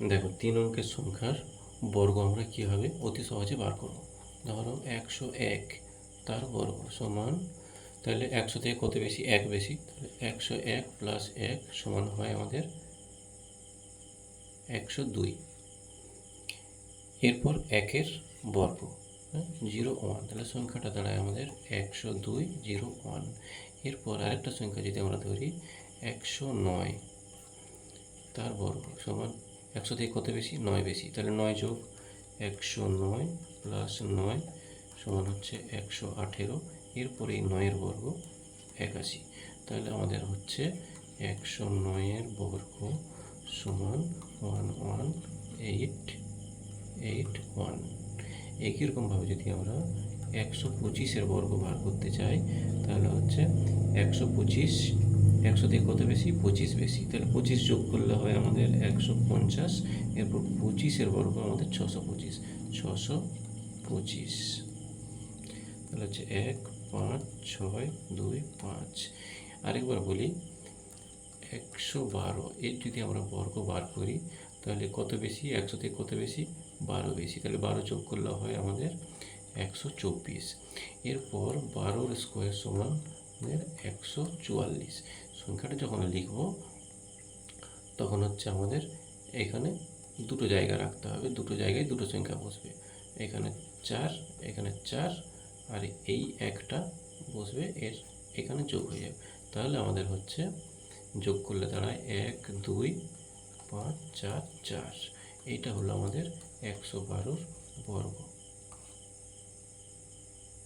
দেখো তিন অঙ্কের সংখ্যার বর্গ আমরা কীভাবে অতি সহজে বার করব? ধরো একশো এক, তার বর্গ সমান, তাহলে একশো থেকে কত বেশি? এক বেশি। তাহলে একশো এক প্লাস এক সমান হয় আমাদের একশো দুই। এরপর একের বর্গ হ্যাঁ জিরো ওয়ান, তাহলে সংখ্যাটা দাঁড়ায় আমাদের একশো দুই, জিরো ওয়ান। এরপর আরেকটা সংখ্যা যদি আমরা ধরি, একশো নয়, তার বর্গ সমান একশো থেকে কত বেশি? নয় বেশি। তাহলে নয় যোগ একশো নয় প্লাস নয় সমান হচ্ছে একশো আঠেরো। এরপরে এই নয়ের বর্গ একাশি। তাহলে আমাদের হচ্ছে একশো নয়ের বর্গ সমান one one eight eight one. একই রকমভাবে যদি আমরা একশো পঁচিশের বর্গ বার করতে চাই, তাহলে হচ্ছে একশো পঁচিশ একশো থেকে কত বেশি? পঁচিশ বেশি। তাহলে পঁচিশ যোগ করলে হয় আমাদের একশো পঞ্চাশ। এরপর পঁচিশের বর্গ আমাদের ছশো পঁচিশ। ছশো পঁচিশ। তাহলে হচ্ছে এক, পাঁচ, ছয়, দুই, পাঁচ। আরেকবার বলি, একশো বারো। এর যদি আমরা বর্গ বার করি, তাহলে কত বেশি? একশো থেকে কত বেশি? বারো বেশি। তাহলে বারো যোগ করলে হয় আমাদের একশো চব্বিশ। এরপর বারোর স্কোয়ার সমান একশো চুয়াল্লিশ। সংখ্যাটা যখন লিখব, তখন হচ্ছে আমাদের এখানে দুটো জায়গা রাখতে হবে। দুটো জায়গায় দুটো সংখ্যা বসবে। এখানে চার এখানে চার, আর এই একটা বসবে, এর এখানে যোগ হয়ে যাবে। তাহলে আমাদের হচ্ছে যোগ করলে দাঁড়ায় এক, দুই, পাঁচ, চার চার। এইটা হলো আমাদের একশো বারোর বর্গ।